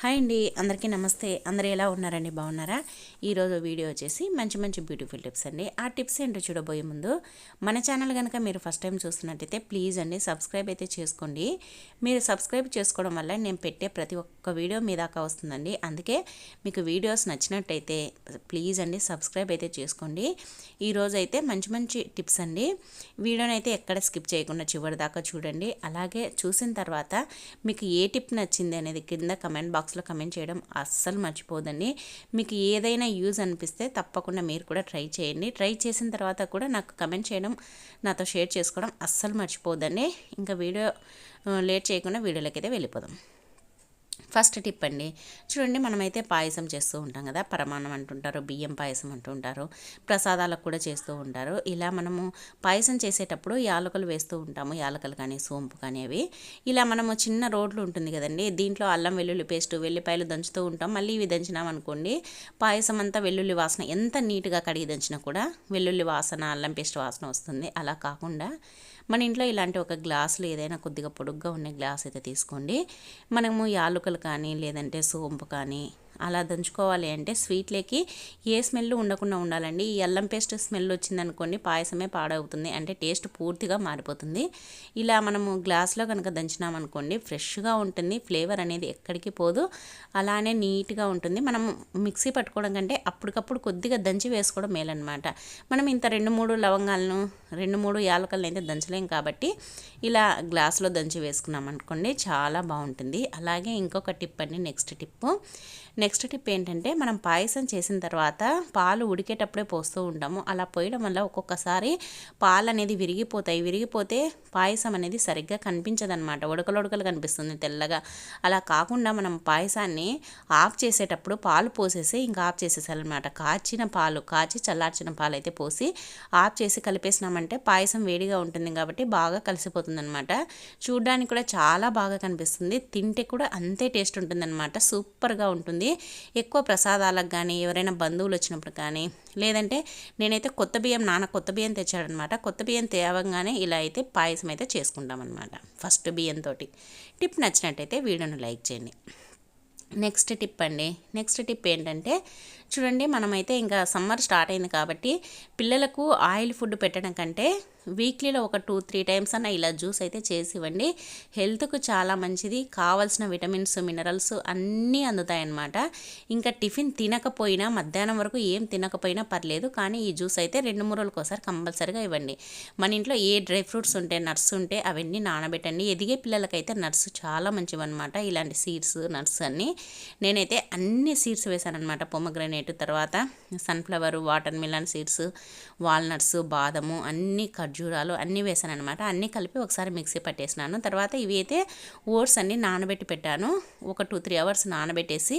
Hi అండి అందరికీ నమస్తే. అందరు ఎలా ఉన్నారండి? బాగున్నారా? ఈరోజు వీడియో వచ్చేసి మంచి మంచి బ్యూటిఫుల్ టిప్స్ అండి. ఆ టిప్స్ ఏంటో చూడబోయే ముందు మన ఛానల్ కనుక మీరు ఫస్ట్ టైం చూస్తున్నట్టయితే ప్లీజ్ అండి సబ్స్క్రైబ్ అయితే చేసుకోండి. మీరు సబ్స్క్రైబ్ చేసుకోవడం వల్ల నేను పెట్టే ప్రతి ఒక్క వీడియో మీ దాకా వస్తుందండి. అందుకే మీకు వీడియోస్ నచ్చినట్టయితే ప్లీజ్ అండి సబ్స్క్రైబ్ అయితే చేసుకోండి. ఈరోజు అయితే మంచి మంచి టిప్స్ అండి. వీడియోని అయితే ఎక్కడ స్కిప్ చేయకుండా చివరి దాకా చూడండి. అలాగే చూసిన తర్వాత మీకు ఏ టిప్ నచ్చింది అనేది కింద కమెంట్ బాక్స్ బాక్స్లో కమెంట్ చేయడం అస్సలు మర్చిపోదండి. మీకు ఏదైనా యూజ్ అనిపిస్తే తప్పకుండా మీరు కూడా ట్రై చేయండి. ట్రై చేసిన తర్వాత కూడా నాకు కమెంట్ చేయడం నాతో షేర్ చేసుకోవడం అస్సలు మర్చిపోదండి. ఇంకా వీడియో లేట్ చేయకుండా వీడియోలోకి అయితే వెళ్ళిపోదాం. ఫస్ట్ టిప్ అండి. చూడండి మనమైతే పాయసం చేస్తూ ఉంటాం కదా పరమాన్నం అంటుంటారు బియ్యం పాయసం అంటుంటారు ప్రసాదాలకు కూడా చేస్తూ ఉంటారు. ఇలా మనము పాయసం చేసేటప్పుడు యాలకలు వేస్తూ ఉంటాము యాలకలు కానీ సోంపు కానీ అవి. ఇలా మనము చిన్న రోడ్లు ఉంటుంది కదండి దీంట్లో అల్లం వెల్లుల్లి పేస్ట్ వెల్లిపాయలు దంచుతూ ఉంటాం. మళ్ళీ ఇవి దంచినాం అనుకోండి పాయసం అంతా వెల్లుల్లి వాసన ఎంత నీట్గా కడిగి దంచినా కూడా వెల్లుల్లి వాసన అల్లం పేస్ట్ వాసన వస్తుంది. అలా కాకుండా మన ఇంట్లో ఇలాంటి ఒక గ్లాసులు ఏదైనా కొద్దిగా పొడుగ్గా ఉన్న గ్లాస్ అయితే తీసుకోండి. మనము యాలుకలు కానీ లేదంటే సోంపు కానీ అలా దంచుకోవాలి అంటే స్వీట్లకి ఏ స్మెల్ ఉండకుండా ఉండాలండి. ఈ అల్లం పేస్ట్ స్మెల్ వచ్చిందనుకోండి పాయసమే పాడవుతుంది. అంటే టేస్ట్ పూర్తిగా మారిపోతుంది. ఇలా మనము గ్లాస్లో కనుక దంచినామనుకోండి ఫ్రెష్గా ఉంటుంది. ఫ్లేవర్ అనేది ఎక్కడికి పోదు. అలానే నీట్గా ఉంటుంది. మనం మిక్సీ పట్టుకోవడం కంటే అప్పటికప్పుడు కొద్దిగా దంచి వేసుకోవడం మేలన్నమాట. మనం ఇంత రెండు మూడు లవంగాలను రెండు మూడు యాలకలను అయితే దంచలేం కాబట్టి ఇలా గ్లాస్లో దంచి వేసుకున్నాం అనుకోండి చాలా బాగుంటుంది. అలాగే ఇంకొక టిప్ అండి నెక్స్ట్ టిప్పు. నెక్స్ట్ టిప్ ఏంటంటే మనం పాయసం చేసిన తర్వాత పాలు ఉడికేటప్పుడే పోస్తూ ఉంటాము. అలా పోయడం వల్ల ఒక్కొక్కసారి పాలు అనేది విరిగిపోతాయి. విరిగిపోతే పాయసం అనేది సరిగ్గా కనిపించదనమాట ఉడకలు ఉడకలు కనిపిస్తుంది తెల్లగా. అలా కాకుండా మనం పాయసాన్ని ఆఫ్ చేసేటప్పుడు పాలు పోసేసి ఇంకా ఆఫ్ చేసేసాలన్నమాట కాచిన పాలు కాచి చల్లార్చిన పాలు అయితే పోసి ఆఫ్ చేసి కలిపేసినామంటే పాయసం వేడిగా ఉంటుంది కాబట్టి బాగా కలిసిపోతుంది అనమాట చూడడానికి కూడా చాలా బాగా కనిపిస్తుంది. తింటే కూడా అంతే టేస్ట్ ఉంటుందన్నమాట. సూపర్గా ఉంటుంది. ఎక్కువ ప్రసాదాలకు కానీ ఎవరైనా బంధువులు వచ్చినప్పుడు కానీ లేదంటే నేనైతే కొత్త బియ్యం నాన్న కొత్త బియ్యం తెచ్చాడనమాట. కొత్త బియ్యం తేవంగానే ఇలా అయితే పాయసం అయితే చేసుకుంటాం అనమాట ఫస్ట్ బియ్యంతో టిప్ నచ్చినట్టయితే వీడియోను లైక్ చేయండి. నెక్స్ట్ టిప్ అండి. నెక్స్ట్ టిప్ ఏంటంటే చూడండి మనమైతే ఇంకా సమ్మర్ స్టార్ట్ అయింది కాబట్టి పిల్లలకు ఆయిల్ ఫుడ్ పెట్టడం కంటే వీక్లీలో ఒక టూ త్రీ టైమ్స్ అన్న ఇలా జ్యూస్ అయితే చేసి ఇవ్వండి. హెల్త్కు చాలా మంచిది. కావాల్సిన విటమిన్స్ మినరల్స్ అన్నీ అందుతాయన్నమాట. ఇంకా టిఫిన్ తినకపోయినా మధ్యాహ్నం వరకు ఏం తినకపోయినా పర్లేదు కానీ ఈ జ్యూస్ అయితే రెండు మూడు రోజులకు ఒకసారి కంపల్సరీగా ఇవ్వండి. మన ఇంట్లో ఏ డ్రై ఫ్రూట్స్ ఉంటే నట్స్ ఉంటే అవన్నీ నానబెట్టండి. ఎదిగే పిల్లలకైతే నట్స్ చాలా మంచివన్నమాట. ఇలాంటి సీడ్స్ నట్స్ అన్నీ నేనైతే అన్ని సీడ్స్ వేశానన్నమాట అనమాట మ్యారినేట్ తర్వాత sunflower watermelon seeds walnuts బాదము అన్ని ఖర్జూరాలు అన్నీ వేసాను అనమాట అన్నీ కలిపి ఒకసారి మిక్సీ పట్టేసినాను. తర్వాత ఇవి అయితే ఓట్స్ అన్ని నానబెట్టి పెట్టాను. ఒక టూ త్రీ అవర్స్ నానబెట్టేసి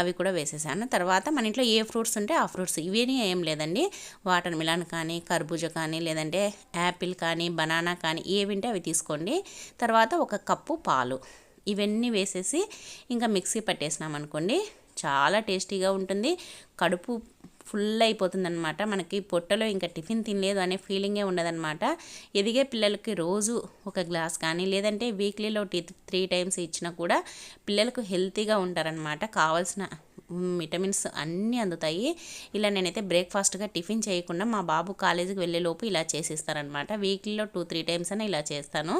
అవి కూడా వేసేసాను. తర్వాత మన ఇంట్లో ఏ ఫ్రూట్స్ ఉంటే ఆ ఫ్రూట్స్ ఇవేని ఏం లేదండి. వాటర్ మిలన్ కానీ కర్బూజ కానీ లేదంటే యాపిల్ కానీ బనానా కానీ ఏవింటే అవి తీసుకోండి. తర్వాత ఒక కప్పు పాలు. ఇవన్నీ వేసేసి ఇంకా మిక్సీ పట్టేసినాం అనుకోండి చాలా టేస్టీగా ఉంటుంది. కడుపు ఫుల్ అయిపోతుంది అనమాట మనకి పొట్టలో ఇంకా టిఫిన్ తినలేదు అనే ఫీలింగే ఉండదన్నమాట. ఎదిగే పిల్లలకి రోజు ఒక గ్లాస్ కానీ లేదంటే వీక్లీలో టీ త్రీ టైమ్స్ ఇచ్చినా కూడా పిల్లలకు హెల్తీగా ఉంటారనమాట కావాల్సిన విటమిన్స్ అన్నీ అందుతాయి. ఇలా నేనైతే బ్రేక్ఫాస్ట్గా టిఫిన్ చేయకుండా మా బాబు కాలేజీకి వెళ్ళేలోపు ఇలా చేసిస్తారనమాట వీక్లీలో టూ త్రీ టైమ్స్ అని ఇలా చేస్తాను.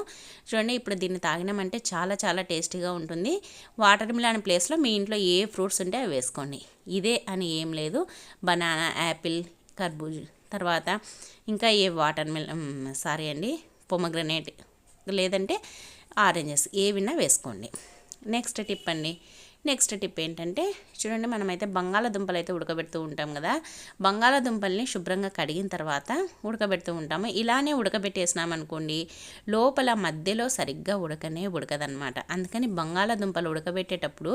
చూడండి ఇప్పుడు దీన్ని తాగినామంటే చాలా చాలా టేస్టీగా ఉంటుంది. వాటర్ మిలాన్ ప్లేస్లో మీ ఇంట్లో ఏ ఫ్రూట్స్ ఉంటే అవి వేసుకోండి. ఇదే అని ఏం లేదు. బనానా యాపిల్ కర్బూజ్ తర్వాత ఇంకా ఏ వాటర్ మిల్ సారీ అండి పొమగ్రనేట్ లేదంటే ఆరెంజెస్ ఏవిన్నా వేసుకోండి. నెక్స్ట్ టిప్ అండి నెక్స్ట్ టిప్ ఏంటంటే చూడండి మనమైతే బంగాళదుంపలు అయితే ఉడకబెడుతూ ఉంటాం కదా. బంగాళదుంపల్ని శుభ్రంగా కడిగిన తర్వాత ఉడకబెడుతూ ఉంటాము. ఇలానే ఉడకబెట్టేసినాం అనుకోండి లోపల మధ్యలో సరిగ్గా ఉడకనే ఉడకదనమాట అందుకని బంగాళదుంపలు ఉడకబెట్టేటప్పుడు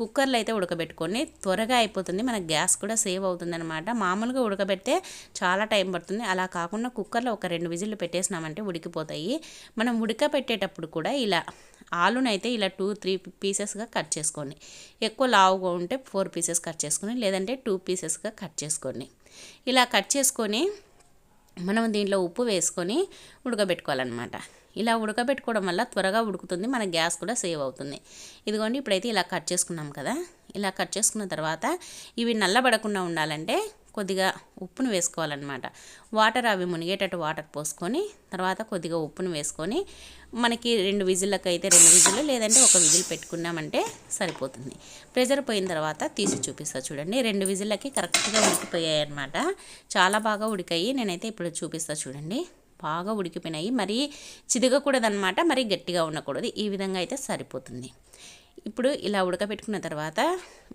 కుక్కర్లో అయితే ఉడకబెట్టుకొని త్వరగా అయిపోతుంది. మన గ్యాస్ కూడా సేవ్ అవుతుంది అనమాట మామూలుగా ఉడకబెడితే చాలా టైం పడుతుంది. అలా కాకుండా కుక్కర్లో ఒక రెండు విజిల్లు పెట్టేసినామంటే ఉడికిపోతాయి. మనం ఉడకబెట్టేటప్పుడు కూడా ఇలా ఆలునైతే ఇలా టూ త్రీ పీసెస్గా కట్ చేసుకోండి. ఎక్కువ లావుగా ఉంటే ఫోర్ పీసెస్ కట్ చేసుకొని లేదంటే టూ పీసెస్గా కట్ చేసుకోండి. ఇలా కట్ చేసుకొని మనం దీంట్లో ఉప్పు వేసుకొని ఉడకబెట్టుకోవాలన్నమాట. ఇలా ఉడకబెట్టుకోవడం వల్ల త్వరగా ఉడుకుతుంది మన గ్యాస్ కూడా సేవ్ అవుతుంది. ఇదిగోండి ఇప్పుడైతే ఇలా కట్ చేసుకున్నాం కదా. ఇలా కట్ చేసుకున్న తర్వాత ఇవి నల్లబడకుండా ఉండాలంటే కొద్దిగా ఉప్పును వేసుకోవాలన్నమాట. వాటర్ అవి మునిగేటట్టు వాటర్ పోసుకొని తర్వాత కొద్దిగా ఉప్పును వేసుకొని మనకి రెండు విజిల్లకు అయితే రెండు విజిల్లు లేదంటే ఒక విజిల్ పెట్టుకున్నామంటే సరిపోతుంది. ప్రెజర్ పోయిన తర్వాత తీసి చూపిస్తా చూడండి. రెండు విజిల్లకి కరెక్ట్గా ఉడికిపోయాయి అనమాట చాలా బాగా ఉడికాయి. నేనైతే ఇప్పుడు చూపిస్తా చూడండి. బాగా ఉడికిపోయినాయి. మరీ చిదగకూడదనమాట మరీ గట్టిగా ఉండకూడదు. ఈ విధంగా అయితే సరిపోతుంది. ఇప్పుడు ఇలా ఉడకబెట్టుకున్న తర్వాత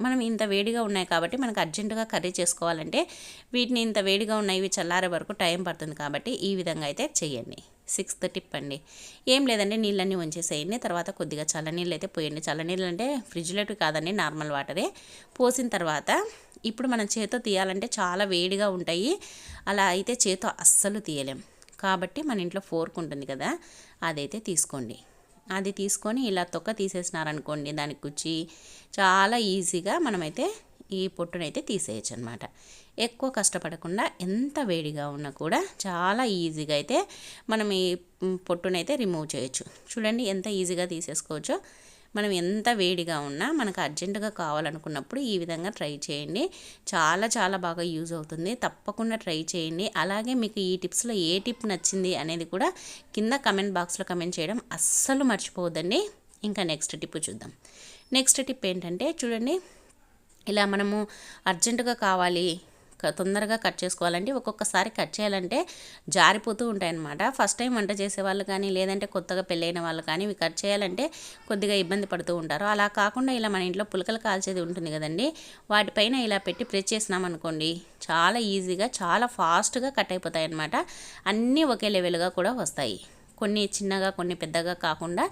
మనం ఇంత వేడిగా ఉన్నాయి కాబట్టి మనకు అర్జెంటుగా కర్రీ చేసుకోవాలంటే వీటిని ఇంత వేడిగా ఉన్నాయి ఇవి చల్లారే వరకు టైం పడుతుంది కాబట్టి ఈ విధంగా అయితే చేయండి. సిక్స్త్ టిప్ అండి. ఏం లేదండి నీళ్ళన్నీ ఉంచేసేయండి. తర్వాత కొద్దిగా చల్లనీళ్ళు అయితే పోయండి. చల్లనీళ్ళు అంటే ఫ్రిడ్జ్లోటి కాదండి నార్మల్ వాటరే. పోసిన తర్వాత ఇప్పుడు మనం చేతో తీయాలంటే చాలా వేడిగా ఉంటాయి. అలా అయితే చేతో అస్సలు తీయలేం. కాబట్టి మన ఇంట్లో ఫోర్క్ ఉంటుంది కదా అదైతే తీసుకోండి. అది తీసుకొని ఇలా తొక్క తీసేసినారనుకోండి దానికి గుచ్చి చాలా ఈజీగా మనమైతే ఈ పొట్టునైతే తీసేయచ్చు అనమాట ఎక్కువ కష్టపడకుండా ఎంత వేడిగా ఉన్నా కూడా చాలా ఈజీగా అయితే మనం ఈ పొట్టునైతే రిమూవ్ చేయొచ్చు. చూడండి ఎంత ఈజీగా తీసేసుకోవచ్చో. మనం ఎంత వేడిగా ఉన్నా మనకు అర్జెంటుగా కావాలనుకున్నప్పుడు ఈ విధంగా ట్రై చేయండి. చాలా చాలా బాగా యూజ్ అవుతుంది. తప్పకుండా ట్రై చేయండి. అలాగే మీకు ఈ టిప్స్లో ఏ టిప్ నచ్చింది అనేది కూడా కింద కమెంట్ బాక్స్లో కమెంట్ చేయడం అస్సలు మర్చిపోవద్దండి. ఇంకా నెక్స్ట్ టిప్ చూద్దాం. నెక్స్ట్ టిప్ ఏంటంటే చూడండి ఇలా మనము అర్జెంటుగా కావాలి తొందరగా కట్ చేసుకోవాలంటే ఒక్కొక్కసారి కట్ చేయాలంటే జారిపోతూ ఉంటాయన్నమాట. ఫస్ట్ టైం వంట చేసే వాళ్ళు కానీ లేదంటే కొత్తగా పెళ్ళైన వాళ్ళు కానీ ఇవి కట్ చేయాలంటే కొద్దిగా ఇబ్బంది పడుతూ ఉంటారు. అలా కాకుండా ఇలా మన ఇంట్లో పులకలు కాల్చేది ఉంటుంది కదండి వాటిపైన ఇలా పెట్టి ప్రెస్ చేసినామనుకోండి చాలా ఈజీగా చాలా ఫాస్ట్గా కట్ అయిపోతాయి అన్నమాట అన్నీ ఒకే లెవెల్గా కూడా వస్తాయి. కొన్ని చిన్నగా కొన్ని పెద్దగా కాకుండా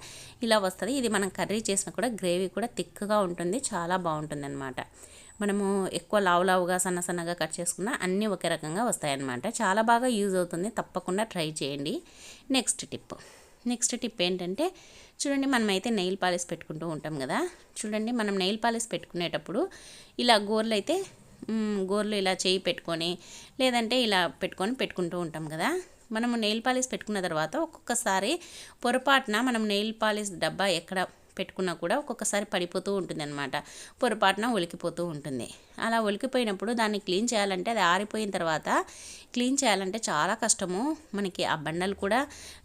ఇలా వస్తుంది. ఇది మనం కర్రీ చేసినా కూడా గ్రేవీ కూడా థిక్గా ఉంటుంది చాలా బాగుంటుంది అనమాట మనము ఎక్కువ లావు లావుగా సన్న సన్నగా కట్ చేసుకున్న అన్నీ ఒకే రకంగా వస్తాయన్నమాట. చాలా బాగా యూజ్ అవుతుంది. తప్పకుండా ట్రై చేయండి. Next tip. నెక్స్ట్ టిప్ ఏంటంటే చూడండి మనమైతే నెయిల్ పాలిష్ పెట్టుకుంటూ ఉంటాం కదా. చూడండి మనం నెయిల్ పాలిష్ పెట్టుకునేటప్పుడు ఇలా గోర్లు అయితే గోర్లు ఇలా చేయి పెట్టుకొని లేదంటే ఇలా పెట్టుకొని పెట్టుకుంటూ ఉంటాం కదా. మనము నెయిల్ పాలిష్ పెట్టుకున్న తర్వాత ఒక్కొక్కసారి పొరపాటున మనం నెయిల్ పాలిష్ డబ్బా ఎక్కడ పెట్టుకున్నా కూడా ఒక్కొక్కసారి పడిపోతూ ఉంటుంది అనమాట పొరపాటున ఒలికిపోతూ ఉంటుంది. అలా ఒలికిపోయినప్పుడు దాన్ని క్లీన్ చేయాలంటే అది ఆరిపోయిన తర్వాత క్లీన్ చేయాలంటే చాలా కష్టము. మనకి ఆ బండలు కూడా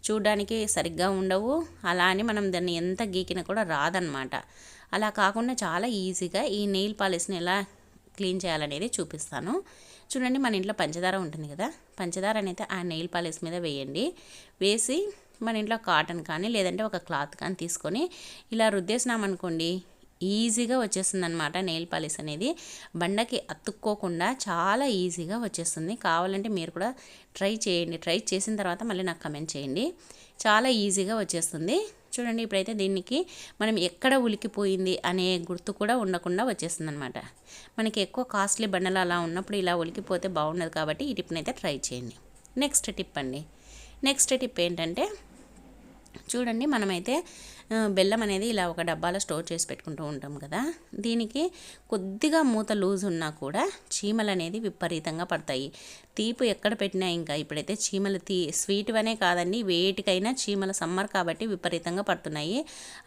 చూడడానికి సరిగ్గా ఉండవు. అలా అని మనం దాన్ని ఎంత గీకినా కూడా రాదనమాట అలా కాకుండా చాలా ఈజీగా ఈ నెయిల్ పాలిష్ని ఎలా క్లీన్ చేయాలనేది చూపిస్తాను. చూడండి మన ఇంట్లో పంచదార ఉంటుంది కదా. పంచదార అనేది ఆ నెయిల్ పాలిష్ మీద వేయండి. వేసి మన ఇంట్లో కాటన్ కానీ లేదంటే ఒక క్లాత్ కానీ తీసుకొని ఇలా రుద్దేసినామనుకోండి ఈజీగా వచ్చేస్తుంది అనమాట నెయిల్ పాలిష్ అనేది. బండకి అతుక్కోకుండా చాలా ఈజీగా వచ్చేస్తుంది. కావాలంటే మీరు కూడా ట్రై చేయండి. ట్రై చేసిన తర్వాత మళ్ళీ నాకు కమెంట్ చేయండి. చాలా ఈజీగా వచ్చేస్తుంది. చూడండి ఇప్పుడైతే దీనికి మనం ఎక్కడ ఉలికిపోయింది అనే గుర్తు కూడా ఉండకుండా వచ్చేస్తుంది అనమాట మనకి ఎక్కువ కాస్ట్లీ బండలు అలా ఉన్నప్పుడు ఇలా ఉలికిపోతే బాగుండదు కాబట్టి ఈ టిప్ని అయితే ట్రై చేయండి. నెక్స్ట్ టిప్ అండి. నెక్స్ట్ టిప్ ఏంటంటే చూడండి మనమైతే బెల్లం అనేది ఇలా ఒక డబ్బాలో స్టోర్ చేసి పెట్టుకుంటూ ఉంటాం కదా. దీనికి కొద్దిగా మూత లూజ్ ఉన్నా కూడా చీమలు అనేది విపరీతంగా పడతాయి. తీపు ఎక్కడ పెట్టినా ఇంకా ఇప్పుడైతే చీమలు తీ స్వీట్ అనే కాదండి వేటికైనా చీమల సమ్మర్ కాబట్టి విపరీతంగా పడుతున్నాయి.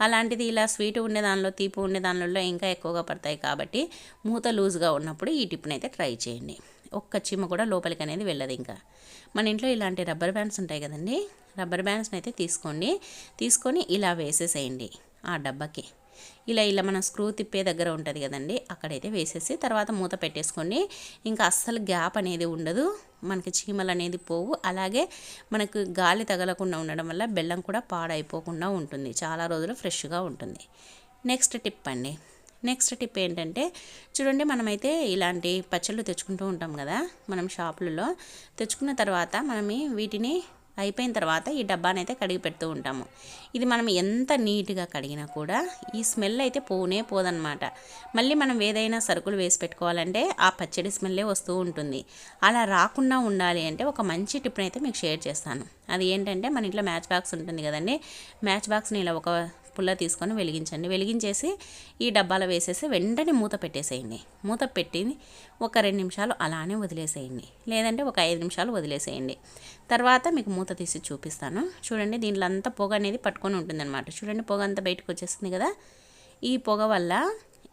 అలాంటిది ఇలా స్వీట్ ఉండే దానిలో తీపు ఉండే దానిలో ఇంకా ఎక్కువగా పడతాయి కాబట్టి మూత లూజ్గా ఉన్నప్పుడు ఈ టిప్ని అయితే ట్రై చేయండి. ఒక్క చీమ కూడా లోపలికి అనేది వెళ్ళదు ఇంకా. మన ఇంట్లో ఇలాంటి రబ్బర్ బ్యాండ్స్ ఉంటాయి కదండి. రబ్బర్ బ్యాండ్స్ని అయితే తీసుకోండి. తీసుకొని ఇలా వేసేసేయండి ఆ డబ్బాకి. ఇలా ఇలా మన స్క్రూ తిప్పే దగ్గర ఉంటుంది కదండి. అక్కడైతే వేసేసి తర్వాత మూత పెట్టేసుకోండి. ఇంకా అస్సలు గ్యాప్ అనేది ఉండదు. మనకి చీమలు అనేది పోవు. అలాగే మనకు గాలి తగలకుండా ఉండడం వల్ల బెల్లం కూడా పాడైపోకుండా ఉంటుంది. చాలా రోజులు ఫ్రెష్గా ఉంటుంది. నెక్స్ట్ టిప్ అండి. నెక్స్ట్ టిప్ ఏంటంటే చూడండి మనమైతే ఇలాంటి పచ్చళ్ళు తెచ్చుకుంటూ ఉంటాం కదా మనం షాపులలో. తెచ్చుకున్న తర్వాత మనం వీటిని అయిపోయిన తర్వాత ఈ డబ్బాని అయితే కడిగి పెడుతూ ఉంటాము. ఇది మనం ఎంత నీట్గా కడిగినా కూడా ఈ స్మెల్ అయితే పోనే పోదనమాట మళ్ళీ మనం ఏదైనా సరుకులు వేసి పెట్టుకోవాలంటే ఆ పచ్చడి స్మెల్లే వస్తూ ఉంటుంది. అలా రాకుండా ఉండాలి అంటే ఒక మంచి టిప్ని అయితే మీకు షేర్ చేస్తాను. అది ఏంటంటే మన ఇంట్లో మ్యాచ్ బాక్స్ ఉంటుంది కదండి మ్యాచ్ బాక్స్ని ఇలా ఒక పుల్ల తీసుకొని వెలిగించండి. వెలిగించేసి ఈ డబ్బాలో వేసేసి వెంటనే మూత పెట్టేసేయండి. మూత పెట్టి ఒక రెండు నిమిషాలు అలానే వదిలేసేయండి. లేదంటే ఒక ఐదు నిమిషాలు వదిలేసేయండి. తర్వాత మీకు మూత తీసి చూపిస్తాను. చూడండి దీంట్లో అంతా పొగ అనేది పట్టుకొని ఉంటుందన్నమాట. చూడండి పొగ అంతా బయటకు వచ్చేస్తుంది కదా. ఈ పొగ వల్ల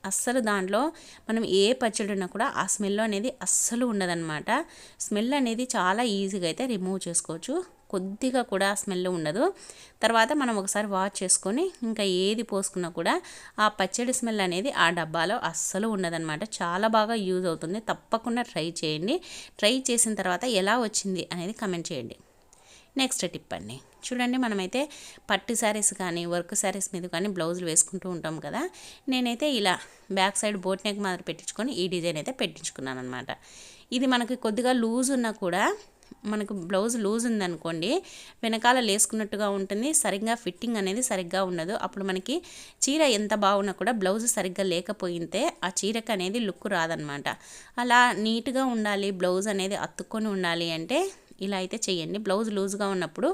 అస్సలు దాంట్లో మనం ఏ పచ్చడి ఉన్నా కూడా ఆ స్మెల్ అనేది అస్సలు ఉండదన్నమాట. స్మెల్ అనేది చాలా ఈజీగా అయితే రిమూవ్ చేసుకోవచ్చు. కొద్దిగా కూడా స్మెల్ ఉండదు. తర్వాత మనం ఒకసారి వాష్ చేసుకొని ఇంకా ఏది పోసుకున్నా కూడా ఆ పచ్చడి స్మెల్ అనేది ఆ డబ్బాలో అస్సలు ఉండదన్నమాట. చాలా బాగా యూజ్ అవుతుంది. తప్పకుండా ట్రై చేయండి. ట్రై చేసిన తర్వాత ఎలా వచ్చింది అనేది కమెంట్ చేయండి. నెక్స్ట్ టిప్ అండి. చూడండి మనమైతే పట్టు శారీస్ కానీ వర్క్ శారీస్ మీద కానీ బ్లౌజులు వేసుకుంటూ ఉంటాం కదా. నేనైతే ఇలా బ్యాక్ సైడ్ బోట్ నెక్ మాదిరి పెట్టించుకొని ఈ డిజైన్ అయితే పెట్టించుకున్నాను అనమాట ఇది మనకి కొద్దిగా లూజ్ ఉన్నా కూడా మనకు బ్లౌజ్ లూజ్ ఉందనుకోండి వెనకాల లేసుకున్నట్టుగా ఉంటుంది సరిగ్గా ఫిట్టింగ్ అనేది సరిగ్గా ఉండదు. అప్పుడు మనకి చీర ఎంత బాగున్నా కూడా బ్లౌజ్ సరిగ్గా లేకపోయింతే ఆ చీరకు అనేది లుక్ రాదనమాట. అలా నీట్గా ఉండాలి బ్లౌజ్ అనేది అత్తుకొని ఉండాలి అంటే ఇలా అయితే చేయండి. బ్లౌజ్ లూజ్గా ఉన్నప్పుడు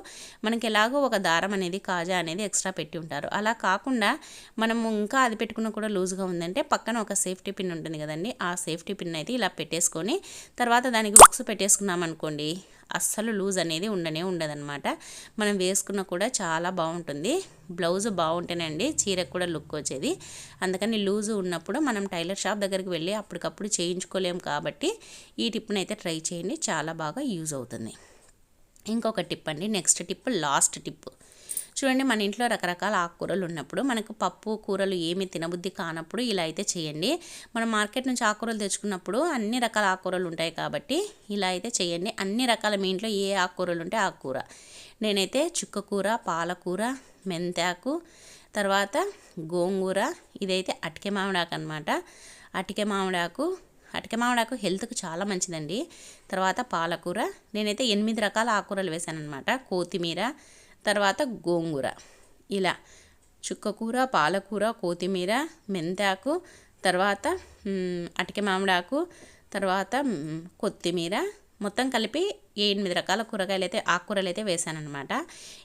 మనకి ఎలాగో ఒక దారం అనేది కాజా అనేది ఎక్స్ట్రా పెట్టి ఉంటారు. అలా కాకుండా మనం ఇంకా అది పెట్టుకున్న కూడా లూజ్గా ఉందంటే పక్కన ఒక సేఫ్టీ పిన్ ఉంటుంది కదండి. ఆ సేఫ్టీ పిన్ అయితే ఇలా పెట్టేసుకొని తర్వాత దానికి బుక్స్ పెట్టేసుకున్నాం అనుకోండి అస్సలు లూజ్ అనేది ఉండనే ఉండదన్నమాట. మనం వేసుకున్న కూడా చాలా బాగుంటుంది. బ్లౌజ్ బాగుంటేనండి చీరకు కూడా లుక్ వచ్చేది. అందుకని లూజ్ ఉన్నప్పుడు మనం టైలర్ షాప్ దగ్గరికి వెళ్ళి అప్పటికప్పుడు చేయించుకోలేము కాబట్టి ఈ టిప్ని అయితే ట్రై చేయండి. చాలా బాగా యూజ్ అవుతుంది. ఇంకొక టిప్ అండి. Next tip last tip. చూడండి మన ఇంట్లో రకరకాల ఆకుకూరలు ఉన్నప్పుడు మనకు పప్పు కూరలు ఏమి తినబుద్ధి కానప్పుడు ఇలా అయితే చేయండి. మనం మార్కెట్ నుంచి ఆకుకూరలు తెచ్చుకున్నప్పుడు అన్ని రకాల ఆకుకూరలు ఉంటాయి కాబట్టి ఇలా అయితే చేయండి. అన్ని రకాల మీ ఇంట్లో ఏ ఆకుకూరలు ఉంటే ఆకుకూర. నేనైతే చుక్కకూర పాలకూర మెంతాకు తర్వాత గోంగూర ఇదైతే అటికే మామిడాకు అనమాట అటికే మామిడాకు అటికే మామిడాకు హెల్త్కి చాలా మంచిదండి. తర్వాత పాలకూర నేనైతే ఎనిమిది రకాల ఆకుకూరలు వేసాను అనమాట కొత్తిమీర తర్వాత గోంగూర. ఇలా చుక్కకూర పాలకూర కొత్తిమీర మెంతాకు తర్వాత అటిక మామిడాకు తర్వాత కొత్తిమీర. మొత్తం కలిపి ఎనిమిది రకాల కూరగాయలు అయితే ఆకుకూరలు అయితే వేసానమాట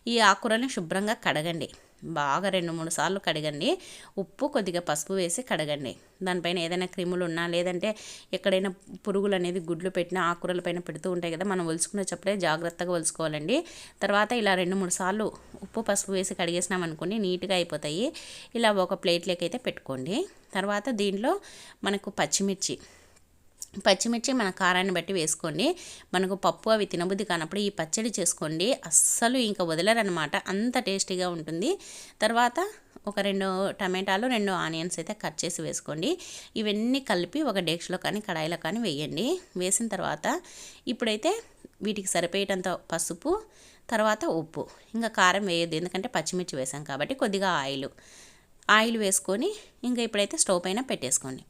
ఈ ఆకుకూరలను శుభ్రంగా కడగండి. బాగా రెండు మూడు సార్లు కడగండి. ఉప్పు కొద్దిగా పసుపు వేసి కడగండి. దానిపైన ఏదైనా క్రిములు ఉన్నా లేదంటే ఎక్కడైనా పురుగులు అనేది గుడ్లు పెట్టిన ఆకుకూరల పైన పెడుతూ ఉంటాయి కదా మనం ఒలుచుకునేటప్పుడే జాగ్రత్తగా ఒలుచుకోవాలండి తర్వాత ఇలా రెండు మూడు సార్లు ఉప్పు పసుపు వేసి కడిగేసినాం అనుకోండి నీట్గా అయిపోతాయి. ఇలా ఒక ప్లేట్లోకి అయితే పెట్టుకోండి. తర్వాత దీంట్లో మనకు పచ్చిమిర్చి పచ్చిమిర్చి మన కారాన్ని బట్టి వేసుకోండి మనకు పప్పు అవి తినబుద్ధి కానప్పుడు ఈ పచ్చడి చేసుకోండి. అస్సలు ఇంకా వదలరనమాట. అంత టేస్టీగా ఉంటుంది. తర్వాత ఒక రెండు టమాటాలు రెండు ఆనియన్స్ అయితే కట్ చేసి వేసుకోండి. ఇవన్నీ కలిపి ఒక డేక్షలో కానీ కడాయిలో కానీ వేయండి. వేసిన తర్వాత ఇప్పుడైతే వీటికి సరిపోయేటంత పసుపు తర్వాత ఉప్పు. ఇంకా కారం వేయద్దు. ఎందుకంటే పచ్చిమిర్చి వేసాం కాబట్టి కొద్దిగా ఆయిల్. ఆయిల్ వేసుకొని ఇంకా ఇప్పుడైతే స్టవ్ పైన పెట్టేసుకోండి.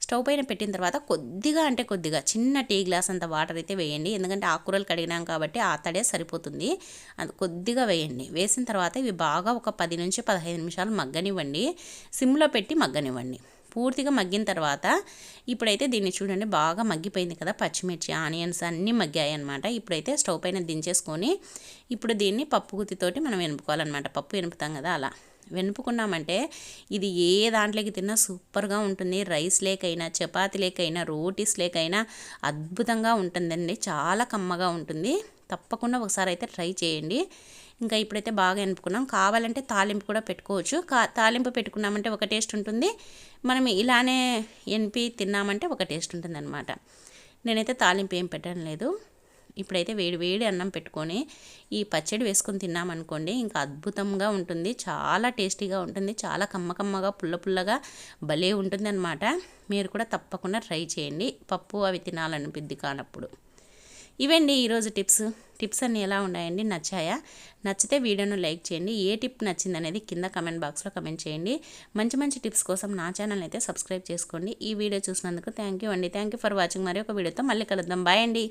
స్టవ్ పైన పెట్టిన తర్వాత కొద్దిగా అంటే కొద్దిగా చిన్న టీ గ్లాస్ అంత వాటర్ అయితే వేయండి. ఎందుకంటే ఆకుకూరలు కడిగినాం కాబట్టి ఆ తడే సరిపోతుంది. అది కొద్దిగా వేయండి. వేసిన తర్వాత ఇవి బాగా ఒక పది నుంచి పదహైదు నిమిషాలు మగ్గనివ్వండి. సిమ్లో పెట్టి మగ్గనివ్వండి. పూర్తిగా మగ్గిన తర్వాత ఇప్పుడైతే దీన్ని చూడండి బాగా మగ్గిపోయింది కదా పచ్చిమిర్చి ఆనియన్స్ అన్నీ మగ్గాయి అనమాట ఇప్పుడైతే స్టవ్ పైన దించేసుకొని ఇప్పుడు దీన్ని పప్పు గుత్తితోటి మనం ఎనుపుకోవాలన్నమాట. పప్పు ఎనుపుతాం కదా అలా. వెనుపుకున్నామంటే ఇది ఏ దాంట్లోకి తిన్నా సూపర్గా ఉంటుంది. రైస్ లేకైనా చపాతీ లేకైనా రోటీస్ లేకైనా అద్భుతంగా ఉంటుందండి. చాలా కమ్మగా ఉంటుంది. తప్పకుండా ఒకసారి అయితే ట్రై చేయండి. ఇంకా ఇప్పుడైతే బాగా ఎనుపుకున్నాం కావాలంటే తాలింపు కూడా పెట్టుకోవచ్చు. కా తాలింపు పెట్టుకున్నామంటే ఒక టేస్ట్ ఉంటుంది. మనం ఇలానే ఎనిపి తిన్నామంటే ఒక టేస్ట్ ఉంటుంది అనమాట నేనైతే తాలింపు ఏం పెట్టడం లేదు. ఇప్పుడైతే వేడి వేడి అన్నం పెట్టుకొని ఈ పచ్చడి వేసుకొని తిన్నామనుకోండి ఇంకా అద్భుతంగా ఉంటుంది. చాలా టేస్టీగా ఉంటుంది. చాలా కమ్మకమ్మగా పుల్ల పుల్లగా భలే ఉంటుంది అనమాట మీరు కూడా తప్పకుండా ట్రై చేయండి. పప్పు అవి తినాలనిపిద్ది కానప్పుడు. ఇవండి ఈరోజు టిప్స్. టిప్స్ అన్నీ ఎలా ఉన్నాయండి? నచ్చాయా? నచ్చితే వీడియోను లైక్ చేయండి. ఏ టిప్ నచ్చింది అనేది కింద కమెంట్ బాక్స్లో కమెంట్ చేయండి. మంచి మంచి టిప్స్ కోసం నా ఛానల్ అయితే సబ్స్క్రైబ్ చేసుకోండి. ఈ వీడియో చూసినందుకు థ్యాంక్ యూ అండి. Thank you for watching. మరి ఒక వీడియోతో మళ్ళీ కలుద్దాం. బాయ్ అండి.